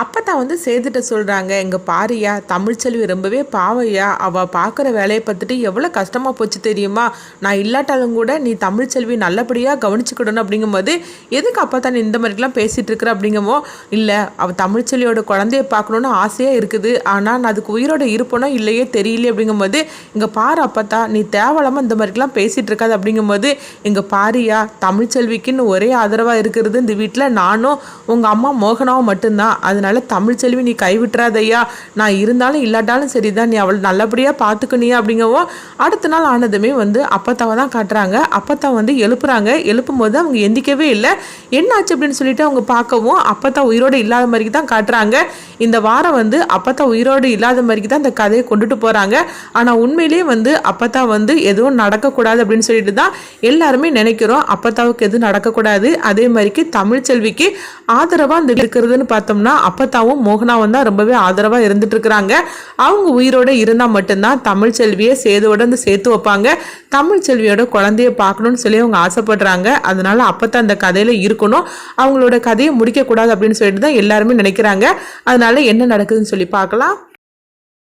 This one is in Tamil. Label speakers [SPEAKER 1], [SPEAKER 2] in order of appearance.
[SPEAKER 1] அப்போ தான் வந்து சேதுட்ட சொல்கிறாங்க எங்கள் பாரியா தமிழ்ச்செல்வி ரொம்பவே பாவையா அவள் பார்க்குற வேலையை பார்த்துட்டு எவ்வளோ கஷ்டமாக போச்சு தெரியுமா? நான் இல்லாட்டாலும் கூட நீ தமிழ்ச்செல்வி நல்லபடியாக கவனிச்சுக்கிடணும். அப்படிங்கும்போது எதுக்கு அப்பத்தா நீ இந்த மாதிரிலாம் பேசிகிட்டு இருக்கிற? அப்படிங்கமோ இல்லை அவள் தமிழ்ச்செல்வியோட குழந்தைய பார்க்கணுன்னு ஆசையாக இருக்குது. ஆனால் நான் அதுக்கு உயிரோட இருப்பனோ இல்லையே தெரியல அப்படிங்கும்போது இங்கே பாரு அப்பத்தா நீ தேவலாமல் இந்த மாதிரிலாம் பேசிகிட்டு இருக்காது. அப்படிங்கும்போது எங்கள் பாரியா தமிழ்ச்செல்விக்குன்னு ஒரே ஆதரவாக இருக்கிறது இந்த வீட்டில் நானும் உங்கள் அம்மா மோகனாவும் மட்டும்தான். அதனால் அதனால் தமிழ்ச்செல்வி நீ கைவிட்டுறாதையா நான் இருந்தாலும் இல்லாட்டாலும் சரி தான் நீ அவள் நல்லபடியாக பார்த்துக்கணியா அப்படிங்கவோ அடுத்த நாள் ஆனதுமே வந்து அப்பத்தாவை தான் காட்டுறாங்க. அப்பத்தா வந்து எழுப்புறாங்க. எழுப்பும் போது அவங்க எந்திக்கவே இல்லை. என்னாச்சு அப்படின்னு சொல்லிட்டு அவங்க பார்க்கவும் அப்பத்தா உயிரோடு இல்லாத மாதிரிக்கு தான் காட்டுறாங்க. இந்த வாரம் வந்து அப்பத்தா உயிரோடு இல்லாத மாதிரிக்கு தான் இந்த கதையை கொண்டுட்டு போகிறாங்க ஆனால் உண்மையிலேயே வந்து அப்பத்தா வந்து எதுவும் நடக்கக்கூடாது அப்படின்னு சொல்லிட்டு தான் எல்லாருமே நினைக்கிறோம். அப்பத்தாவுக்கு எதுவும் நடக்கக்கூடாது. அதே மாதிரிக்கு தமிழ்ச்செல்விக்கு ஆதரவாக அந்த இருக்கிறதுன்னு பார்த்தோம்னா அப்பத்தாவும் மோகனாவும் தான் ரொம்பவே ஆதரவாக இருந்துட்டு இருக்கிறாங்க அவங்க உயிரோட இருந்தால் மட்டும்தான் தமிழ்ச்செல்வியை சேதுவோட வந்து சேர்த்து வைப்பாங்க. தமிழ் செல்வியோட குழந்தைய பார்க்கணும்னு சொல்லி அவங்க ஆசைப்படுறாங்க. அதனால அப்பத்தான் அந்த கதையில் இருக்கணும். அவங்களோட கதையை முடிக்கக்கூடாது அப்படின்னு சொல்லிட்டு தான் எல்லாருமே நினைக்கிறாங்க. அதனால என்ன நடக்குதுன்னு சொல்லி பார்க்கலாம்.